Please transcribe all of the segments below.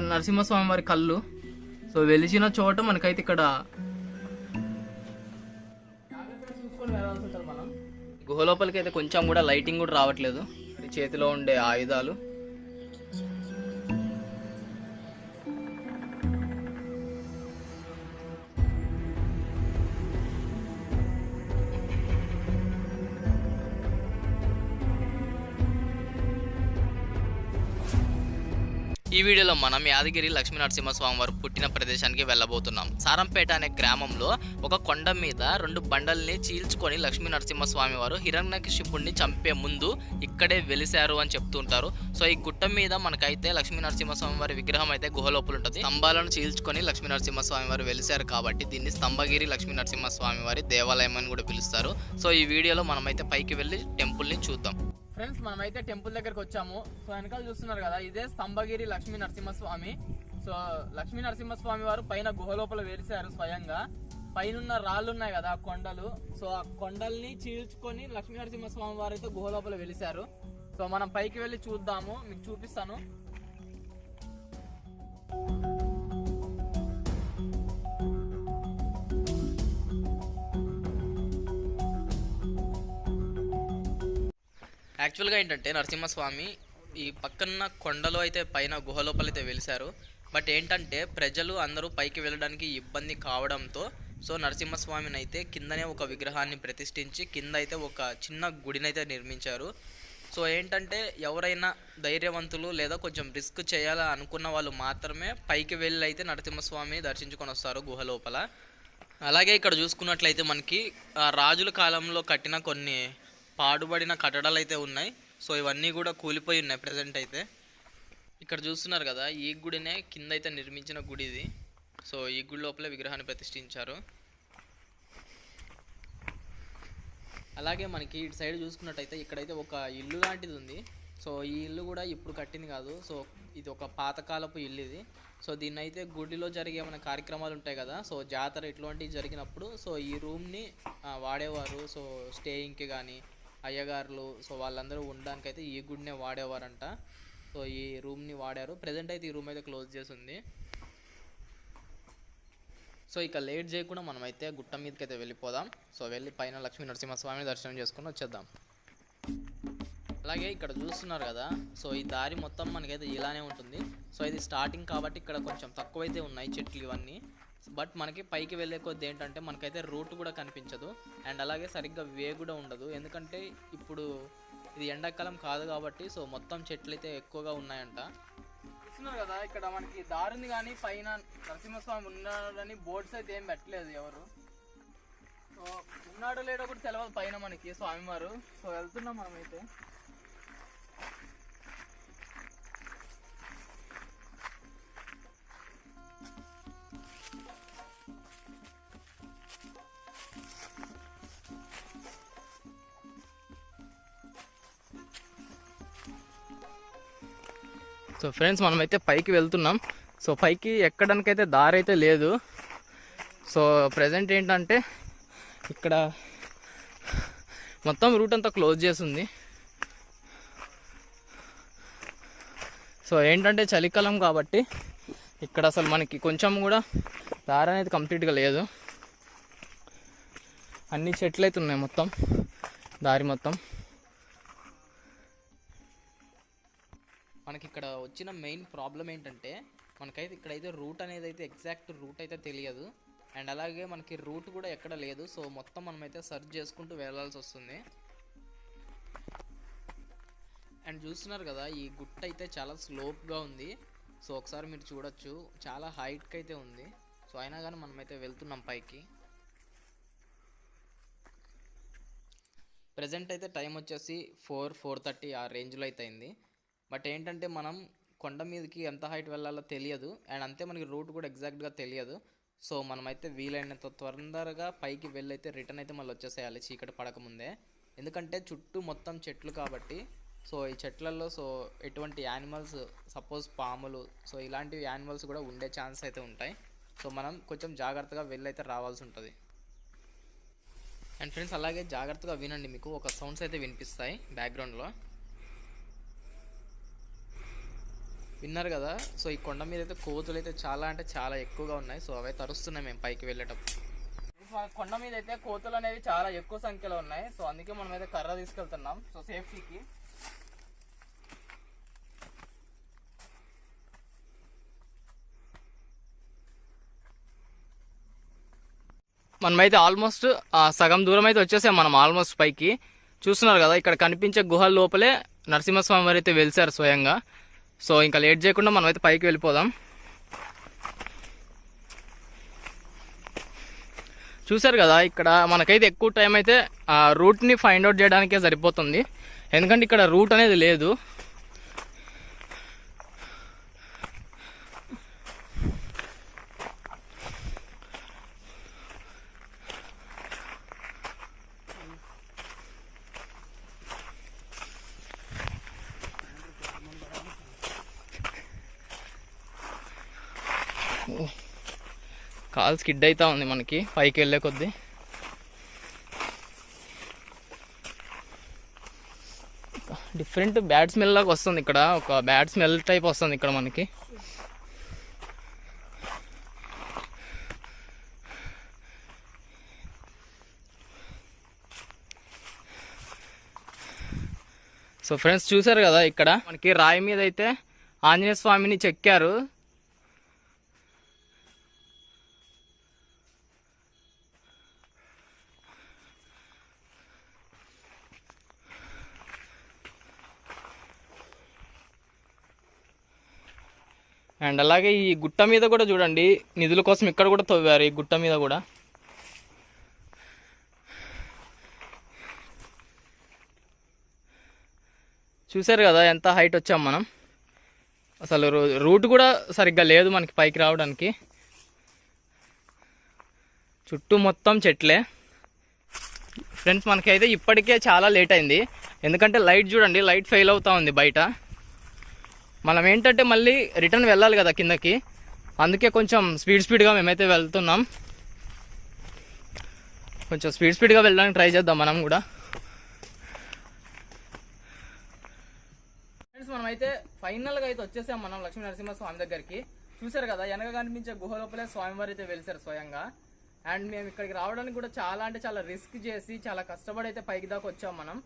నరసింహస్వామి వారి కళ్ళు. సో వెలిచిన చోట మనకైతే ఇక్కడ గుహ లోపలికి అయితే కొంచెం కూడా లైటింగ్ కూడా రావట్లేదు. చేతిలో ఉండే ఆయుధాలు. ఈ వీడియోలో మనం యాదగిరి లక్ష్మీ నరసింహస్వామి వారు పుట్టిన ప్రదేశానికి వెళ్ళబోతున్నాం. సారంపేట అనే గ్రామంలో ఒక కొండ మీద రెండు బండల్ని చీల్చుకొని లక్ష్మీ నరసింహస్వామి వారు హిరణ్యకశిపుణ్ణి చంపే ముందు ఇక్కడే వెలిశారు అని చెప్తుంటారు. సో ఈ గుట్ట మీద మనకైతే లక్ష్మీ నరసింహస్వామి వారి విగ్రహం అయితే గుహ లోపల ఉంటుంది. స్తంభాలను చీల్చుకొని లక్ష్మీ నరసింహస్వామి వారు వెలిశారు కాబట్టి దీన్ని స్తంభగిరి లక్ష్మీ నరసింహస్వామి వారి దేవాలయం అని కూడా పిలుస్తారు. సో ఈ వీడియోలో మనమైతే పైకి వెళ్ళి టెంపుల్ని చూద్దాం. ఫ్రెండ్స్ మనమైతే టెంపుల్ దగ్గరకు వచ్చాము. సో వెనకాల చూస్తున్నారు కదా ఇదే స్తంభగిరి లక్ష్మీ నరసింహస్వామి. సో లక్ష్మీ నరసింహస్వామి వారు పైన గుహ లోపల వెలిసారు స్వయంగా. పైన రాళ్ళు ఉన్నాయి కదా ఆ కొండలు. సో ఆ కొండల్ని చీల్చుకొని లక్ష్మీ నరసింహస్వామి వారు అయితే గుహ లోపల వెలిశారు. సో మనం పైకి వెళ్ళి చూద్దాము. మీకు చూపిస్తాను. యాక్చువల్గా ఏంటంటే నరసింహస్వామి ఈ పక్కన కొండలో అయితే పైన గుహ లోపల వెలిశారు. బట్ ఏంటంటే ప్రజలు అందరూ పైకి వెళ్ళడానికి ఇబ్బంది కావడంతో సో నరసింహస్వామిని అయితే కిందనే ఒక విగ్రహాన్ని ప్రతిష్ఠించి కింద అయితే ఒక చిన్న గుడినైతే నిర్మించారు. సో ఏంటంటే ఎవరైనా ధైర్యవంతులు లేదా కొంచెం రిస్క్ చేయాలని అనుకున్న వాళ్ళు మాత్రమే పైకి వెళ్ళి అయితే నరసింహస్వామి దర్శించుకొని వస్తారు గుహ లోపల. అలాగే ఇక్కడ చూసుకున్నట్లయితే మనకి రాజుల కాలంలో కట్టిన కొన్ని పాడుబడిన కట్టడాలు అయితే ఉన్నాయి. సో ఇవన్నీ కూడా కూలిపోయి ఉన్నాయి ప్రజెంట్ అయితే. ఇక్కడ చూస్తున్నారు కదా ఈ గుడినే కింద అయితే నిర్మించిన గుడి ఇది. సో ఈ గుడి లోపలే విగ్రహాన్ని ప్రతిష్ఠించారు. అలాగే మనకి ఇటు సైడ్ చూసుకున్నట్టయితే ఇక్కడైతే ఒక ఇల్లు లాంటిది ఉంది. సో ఈ ఇల్లు కూడా ఇప్పుడు కట్టింది కాదు. సో ఇది ఒక పాతకాలపు ఇల్లు ఇది. సో దీన్ని అయితే గుడిలో జరిగే మన కార్యక్రమాలు ఉంటాయి కదా సో జాతర ఇట్లాంటివి జరిగినప్పుడు సో ఈ రూమ్ని వాడేవారు. సో స్టేయింగ్కి కానీ అయ్యగారులు సో వాళ్ళందరూ ఉండడానికి అయితే ఈ గుడినే వాడేవారంట. సో ఈ రూమ్ని వాడారు. ప్రజెంట్ అయితే ఈ రూమ్ అయితే క్లోజ్ చేసి ఉంది సో ఇక లేట్ చేయకుండా మనమైతే గుట్ట మీదకి అయితే వెళ్ళిపోదాం. సో వెళ్ళి పైన లక్ష్మీ నరసింహస్వామిని దర్శనం చేసుకుని వచ్చేద్దాం. అలాగే ఇక్కడ చూస్తున్నారు కదా సో ఈ దారి మొత్తం మనకైతే ఇలానే ఉంటుంది. సో ఇది స్టార్టింగ్ కాబట్టి ఇక్కడ కొంచెం తక్కువైతే ఉన్నాయి చెట్లు ఇవన్నీ. బట్ మనకి పైకి వెళ్ళే కొద్ది ఏంటంటే మనకైతే రూట్ కూడా కనిపించదు. అండ్ అలాగే సరిగ్గా వే కూడా ఉండదు. ఎందుకంటే ఇప్పుడు ఇది ఎండాకాలం కాదు కాబట్టి సో మొత్తం చెట్లు అయితే ఎక్కువగా ఉన్నాయంట. చూస్తున్నారు కదా ఇక్కడ మనకి దారుంది కానీ పైన నరసింహస్వామి ఉన్నాడని బోర్డ్స్ అయితే ఏం పెట్టలేదు ఎవరు. సో ఉన్నాడో లేడో కూడా తెలియదు పైన మనకి స్వామివారు. సో వెళ్తున్నాం మనమైతే. సో ఫ్రెండ్స్ మనమైతే పైకి వెళ్తున్నాం. సో పైకి ఎక్కడానికైతే దారి అయితే లేదు. సో ప్రజెంట్ ఏంటంటే ఇక్కడ మొత్తం రూట్ అంతా క్లోజ్ చేసింది. సో ఏంటంటే చలికాలం కాబట్టి ఇక్కడ అసలు మనకి కొంచెం కూడా దారి అనేది కంప్లీట్గా లేదు. అన్ని చెట్లు అయితే ఉన్నాయి మొత్తం దారి మొత్తం. మనకి ఇక్కడ వచ్చిన మెయిన్ ప్రాబ్లం ఏంటంటే మనకైతే ఇక్కడైతే రూట్ అనేది అయితే ఎగ్జాక్ట్ రూట్ అయితే తెలియదు. అండ్ అలాగే మనకి రూట్ కూడా ఎక్కడ లేదు. సో మొత్తం మనమైతే సర్చ్ చేసుకుంటూ వెళ్ళాల్సి వస్తుంది. అండ్ చూస్తున్నారు కదా ఈ గుట్ట అయితే చాలా స్లోప్గా ఉంది. సో ఒకసారి మీరు చూడొచ్చు. చాలా హైట్కి అయితే ఉంది. సో అయినా కానీ మనమైతే వెళ్తున్నాం పైకి. ప్రజెంట్ అయితే టైం వచ్చేసి ఫోర్ ఫోర్ థర్టీ ఆ రేంజ్లో అయితే అయింది. బట్ ఏంటంటే మనం కొండ మీదకి ఎంత హైట్ వెళ్ళాలో తెలియదు. అండ్ అంతే మనకి రూట్ కూడా ఎగ్జాక్ట్గా తెలియదు. సో మనమైతే వీలైనంత తొందరగా పైకి వెళ్ళైతే రిటర్న్ అయితే మళ్ళీ వచ్చేసేయాలి. చీకటి పడకముందే. ఎందుకంటే చుట్టూ మొత్తం చెట్లు కాబట్టి సో ఈ చెట్లలో సో ఎటువంటి యానిమల్స్ సపోజ్ పాములు సో ఇలాంటివి యానిమల్స్ కూడా ఉండే ఛాన్స్ అయితే ఉంటాయి. సో మనం కొంచెం జాగ్రత్తగా వెళ్ళైతే రావాల్సి ఉంటుంది. అండ్ ఫ్రెండ్స్ అలాగే జాగ్రత్తగా వినండి. మీకు ఒక సౌండ్స్ అయితే వినిపిస్తాయి బ్యాక్గ్రౌండ్లో విన్నారు కదా. సో ఈ కొండ మీద అయితే కోతులు అయితే చాలా అంటే చాలా ఎక్కువగా ఉన్నాయి. సో అవైతే అరుస్తున్నాయి మేము పైకి వెళ్ళేటప్పుడు. కొండ మీద అయితే కోతులు అనేవి చాలా ఎక్కువ సంఖ్యలో ఉన్నాయి. సో అందుకే మనం అయితే కర్ర తీసుకెళ్తున్నాం. సో సేఫ్టీకి. మనమైతే ఆల్మోస్ట్ సగం దూరం అయితే వచ్చేసాం మనం ఆల్మోస్ట్ పైకి. చూస్తున్నారు కదా ఇక్కడ కనిపించే గుహల లోపలే నరసింహస్వామి వారు అయితే వెలిసారు స్వయంగా. సో ఇంకా లేట్ చేయకుండా మనం అయితే పైకి వెళ్ళిపోదాం. చూసారు కదా ఇక్కడ మనకైతే ఎక్కువ టైం అయితే ఆ రూట్ని ఫైండ్ అవుట్ చేయడానికే సరిపోతుంది. ఎందుకంటే ఇక్కడ రూట్ అనేది లేదు. కాల్ స్కిడ్ అయితే ఉంది మనకి. పైకి వెళ్ళే కొద్దీ. డిఫరెంట్ బ్యాడ్ స్మెల్ లాగా వస్తుంది ఇక్కడ. ఒక బ్యాడ్ స్మెల్ టైప్ వస్తుంది ఇక్కడ మనకి. సో ఫ్రెండ్స్ చూసారు కదా ఇక్కడ? మనకి రాయి మీద అయితే ఆంజనేయ స్వామిని చెక్కారు. అండ్ అలాగే ఈ గుట్ట మీద కూడా చూడండి నిధుల కోసం ఇక్కడ కూడా తవ్వారు ఈ గుట్ట మీద కూడా. చూసారు కదా ఎంత హైట్ వచ్చాం మనం? అసలు రూట్ కూడా సరిగ్గా లేదు మనకి పైకి రావడానికి. చుట్టూ మొత్తం చెట్లే. ఫ్రెండ్స్ మనకైతే ఇప్పటికే చాలా లేట్ అయింది. ఎందుకంటే లైట్ చూడండి లైట్ ఫెయిల్ అవుతూ ఉంది బయట. మనం ఏంటంటే మళ్ళీ రిటర్న్ వెళ్ళాలి కదా కిందకి. అందుకే కొంచెం స్పీడ్ స్పీడ్గా మేమైతే వెళ్తున్నాం. కొంచెం స్పీడ్ స్పీడ్గా వెళ్ళడానికి ట్రై చేద్దాం మనం కూడా. ఫ్రెండ్స్ మనమైతే ఫైనల్గా అయితే వచ్చేసాం మనం లక్ష్మీ నరసింహస్వామి దగ్గరికి. చూసారు కదా వెనక కనిపించే గుహ లోపలే స్వామివారు అయితే వెలిసారు స్వయంగా. అండ్ మేము ఇక్కడికి రావడానికి కూడా చాలా అంటే చాలా రిస్క్ చేసి చాలా కష్టపడి అయితే పైకి దాకా వచ్చాం మనం.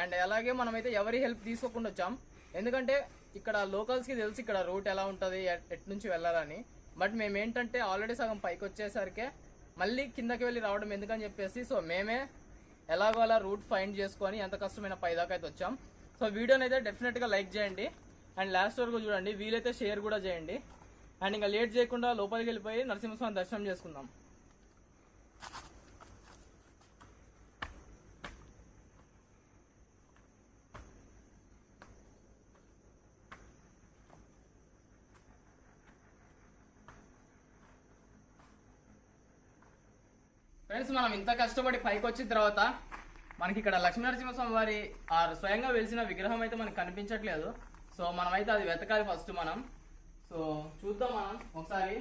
అండ్ అలాగే మనమైతే ఎవరి హెల్ప్ తీసుకోకుండా వచ్చాం. ఎందుకంటే ఇక్కడ లోకల్స్కి తెలుసు ఇక్కడ రూట్ ఎలా ఉంటుంది ఎట్ ఎట్ నుంచి వెళ్ళాలని. బట్ మేము ఏంటంటే ఆల్రెడీ సగం పైకి వచ్చేసరికి మళ్ళీ కిందకి వెళ్ళి రావడం ఎందుకని చెప్పేసి సో మేమే ఎలాగో అలా రూట్ ఫైండ్ చేసుకొని ఎంత కష్టమైన పైదాకా అయితే వచ్చాం. సో వీడియోని అయితే డెఫినెట్గా లైక్ చేయండి. అండ్ లాస్ట్ వరకు చూడండి వీలైతే షేర్ కూడా చేయండి. అండ్ ఇంకా లేట్ చేయకుండా లోపలికి వెళ్ళిపోయి నరసింహస్వామి దర్శనం చేసుకుందాం. ఫ్రెండ్స్ మనం ఇంత కష్టపడి పైకి వచ్చిన తర్వాత మనకి ఇక్కడ లక్ష్మీనరసింహస్వామి వారి ఆ స్వయంగా వెలిసిన విగ్రహం అయితే మనకి కనిపించట్లేదు. సో మనమైతే అది వెతకాలి ఫస్ట్ మనం. సో చూద్దాం మనం ఒకసారి.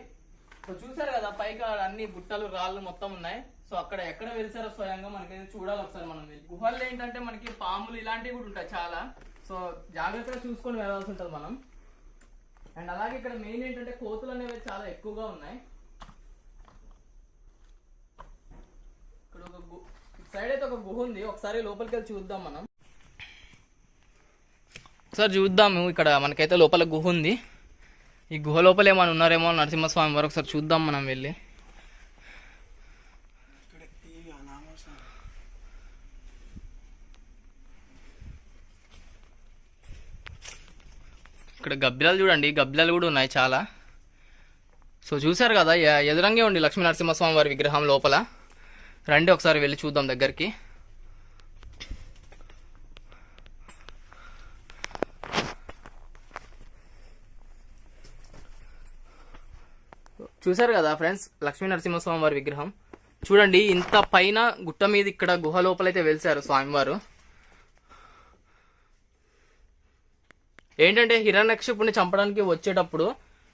సో చూసారు కదా పైకి అన్ని బుట్టలు రాళ్ళు మొత్తం ఉన్నాయి. సో అక్కడ ఎక్కడ వెలిసారో స్వయంగా మనకైతే చూడాలి ఒకసారి మనం. గుహల్లో ఏంటంటే మనకి పాములు ఇలాంటివి కూడా ఉంటాయి చాలా. సో జాగ్రత్తగా చూసుకొని వెళ్ళాల్సి ఉంటుంది మనం. అండ్ అలాగే ఇక్కడ మెయిన్ ఏంటంటే కోతులు అనేవి చాలా ఎక్కువగా ఉన్నాయి ఇక్కడ ఒక గు సైడ్ అయితే ఒక గుహ ఉంది. ఒకసారి లోపలికి వెళ్ళి చూద్దాం మనం. ఒకసారి చూద్దాము ఇక్కడ మనకైతే లోపల గుహ ఉంది. ఈ గుహ లోపల ఏమైనా ఉన్నారేమో నరసింహస్వామి వారు ఒకసారి చూద్దాం మనం వెళ్ళి. ఇక్కడ గబ్బిలాలు చూడండి. గబ్బిలాలు కూడా ఉన్నాయి చాలా. సో చూశారు కదా ఎదురంగే ఉండి లక్ష్మీ నరసింహస్వామి వారి విగ్రహం లోపల. రండి ఒకసారి వెళ్ళి చూద్దాం దగ్గరికి. చూశారు కదా ఫ్రెండ్స్ లక్ష్మీ నరసింహస్వామి వారి విగ్రహం. చూడండి ఇంత పైన గుట్ట మీద ఇక్కడ గుహ లోపలైతే వెలిసారు స్వామివారు. ఏంటంటే హిరణ్యక్షపుని చంపడానికి వచ్చేటప్పుడు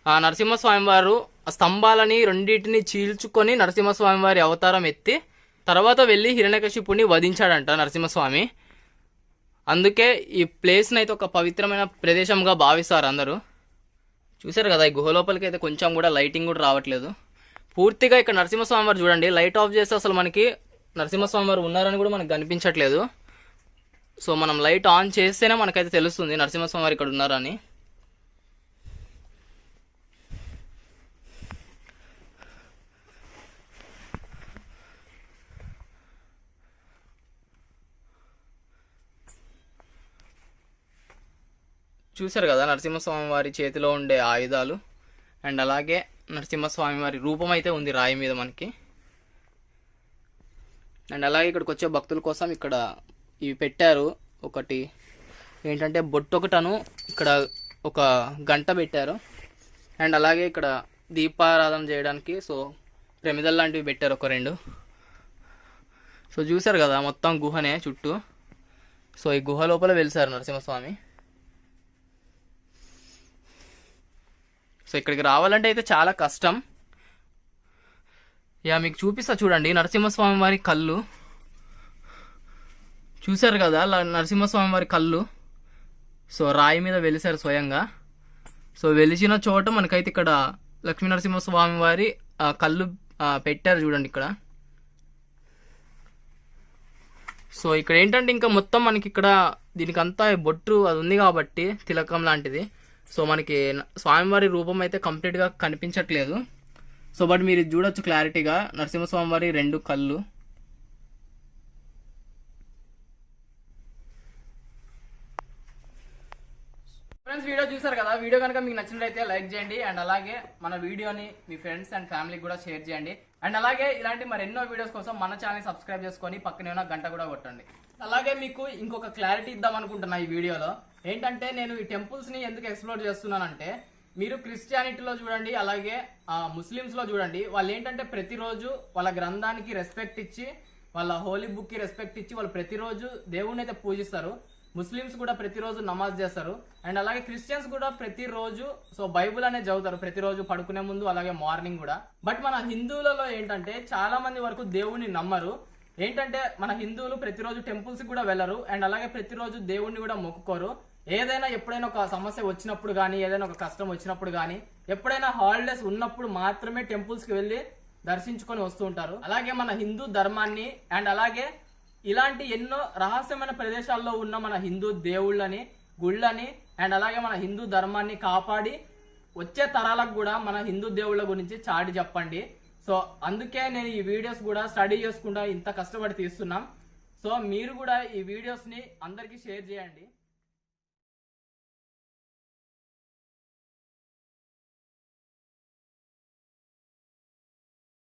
ఆ నరసింహస్వామి వారు స్తంభాలని రెండింటిని చీల్చుకొని నరసింహస్వామి వారి అవతారం ఎత్తి తర్వాత వెళ్ళి హిరణ్యకశిపుణ్ణి వధించాడంట నరసింహస్వామి. అందుకే ఈ ప్లేస్ని అయితే ఒక పవిత్రమైన ప్రదేశంగా భావిస్తారు అందరూ. చూశారు కదా ఈ గుహలోపలికి అయితే కొంచెం కూడా లైటింగ్ కూడా రావట్లేదు. పూర్తిగా ఇక్కడ నరసింహస్వామి వారు చూడండి లైట్ ఆఫ్ చేస్తే అసలు మనకి నరసింహస్వామి వారు ఉన్నారని కూడా మనకు కనిపించట్లేదు. సో మనం లైట్ ఆన్ చేస్తేనే మనకైతే తెలుస్తుంది నరసింహస్వామి వారు ఇక్కడ ఉన్నారని. చూశారు కదా నరసింహస్వామి వారి చేతిలో ఉండే ఆయుధాలు. అండ్ అలాగే నరసింహస్వామి వారి రూపం అయితే ఉంది రాయి మీద మనకి. అండ్ అలాగే ఇక్కడికి వచ్చే భక్తుల కోసం ఇక్కడ ఇవి పెట్టారు. ఒకటి ఏంటంటే బొట్టు ఒకటను ఇక్కడ ఒక గంట పెట్టారు. అండ్ అలాగే ఇక్కడ దీపారాధన చేయడానికి సో ప్రమిదల్ లాంటివి పెట్టారు ఒక రెండు. సో చూశారు కదా మొత్తం గుహనే చుట్టూ. సో ఈ గుహ లోపల వెలిసారు నరసింహస్వామి. సో ఇక్కడికి రావాలంటే అయితే చాలా కష్టం. యా మీకు చూపిస్తా చూడండి. నరసింహస్వామి వారి కళ్ళు. చూశారు కదా నరసింహస్వామి వారి కళ్ళు. సో రాయి మీద వెలిసారు స్వయంగా. సో వెలిసిన చోట మనకైతే ఇక్కడ లక్ష్మీ నరసింహస్వామి వారి కళ్ళు పెట్టారు చూడండి ఇక్కడ. సో ఇక్కడ ఏంటంటే ఇంకా మొత్తం మనకి ఇక్కడ దీనికంతా బొట్టు అది ఉంది కాబట్టి తిలకం లాంటిది. సో మనకి స్వామివారి రూపం అయితే కంప్లీట్గా కనిపించట్లేదు. సో బట్ మీరు చూడొచ్చు క్లారిటీగా. నరసింహస్వామి వారి రెండు కళ్ళు. ఫ్రెండ్స్ వీడియో చూసారు కదా? వీడియో కనుక మీకు నచ్చినట్లయితే లైక్ చేయండి. అండ్ అలాగే మన వీడియోని మీ ఫ్రెండ్స్ అండ్ ఫ్యామిలీకి కూడా షేర్ చేయండి. అండ్ అలాగే ఇలాంటి మరి ఎన్నో వీడియోస్ కోసం మన ఛానల్ సబ్స్క్రైబ్ చేసుకొని పక్కనే ఉన్న గంట కూడా కొట్టండి. అలాగే మీకు ఇంకొక క్లారిటీ ఇద్దాం అనుకుంటున్నా ఈ వీడియోలో. ఏంటంటే నేను ఈ టెంపుల్స్ని ఎందుకు ఎక్స్ప్లోర్ చేస్తున్నానంటే మీరు క్రిస్టియానిటీలో చూడండి అలాగే ముస్లిమ్స్లో చూడండి వాళ్ళు ఏంటంటే ప్రతిరోజు వాళ్ళ గ్రంథానికి రెస్పెక్ట్ ఇచ్చి వాళ్ళ హోలీ బుక్కి రెస్పెక్ట్ ఇచ్చి వాళ్ళు ప్రతిరోజు దేవుణ్ణి అయితే పూజిస్తారు. ముస్లిమ్స్ కూడా ప్రతిరోజు నమాజ్ చేస్తారు. అండ్ అలాగే క్రిస్టియన్స్ కూడా ప్రతిరోజు సో బైబుల్ అనేది చదువుతారు ప్రతిరోజు పడుకునే ముందు అలాగే మార్నింగ్ కూడా. బట్ మన హిందువులలో ఏంటంటే చాలా మంది వరకు దేవుణ్ణి నమ్మరు. ఏంటంటే మన హిందువులు ప్రతిరోజు టెంపుల్స్ కూడా వెళ్ళరు. అండ్ అలాగే ప్రతిరోజు దేవుణ్ణి కూడా మొక్కుకోరు. ఏదైనా ఎప్పుడైనా ఒక సమస్య వచ్చినప్పుడు కానీ ఏదైనా ఒక కష్టం వచ్చినప్పుడు కానీ ఎప్పుడైనా హాలిడేస్ ఉన్నప్పుడు మాత్రమే టెంపుల్స్కి వెళ్ళి దర్శించుకొని వస్తూ ఉంటారు. అలాగే మన హిందూ ధర్మాన్ని అండ్ అలాగే ఇలాంటి ఎన్నో రహస్యమైన ప్రదేశాల్లో ఉన్న మన హిందూ దేవుళ్ళని గుళ్ళని అండ్ అలాగే మన హిందూ ధర్మాన్ని కాపాడి వచ్చే తరాలకు కూడా మన హిందూ దేవుళ్ళ గురించి చాటి చెప్పండి. సో అందుకే నేను ఈ వీడియోస్ కూడా స్టడీ చేసుకుంటా ఇంత కష్టపడి తీస్తున్నాం. సో మీరు కూడా ఈ వీడియోస్ని అందరికీ షేర్ చేయండి.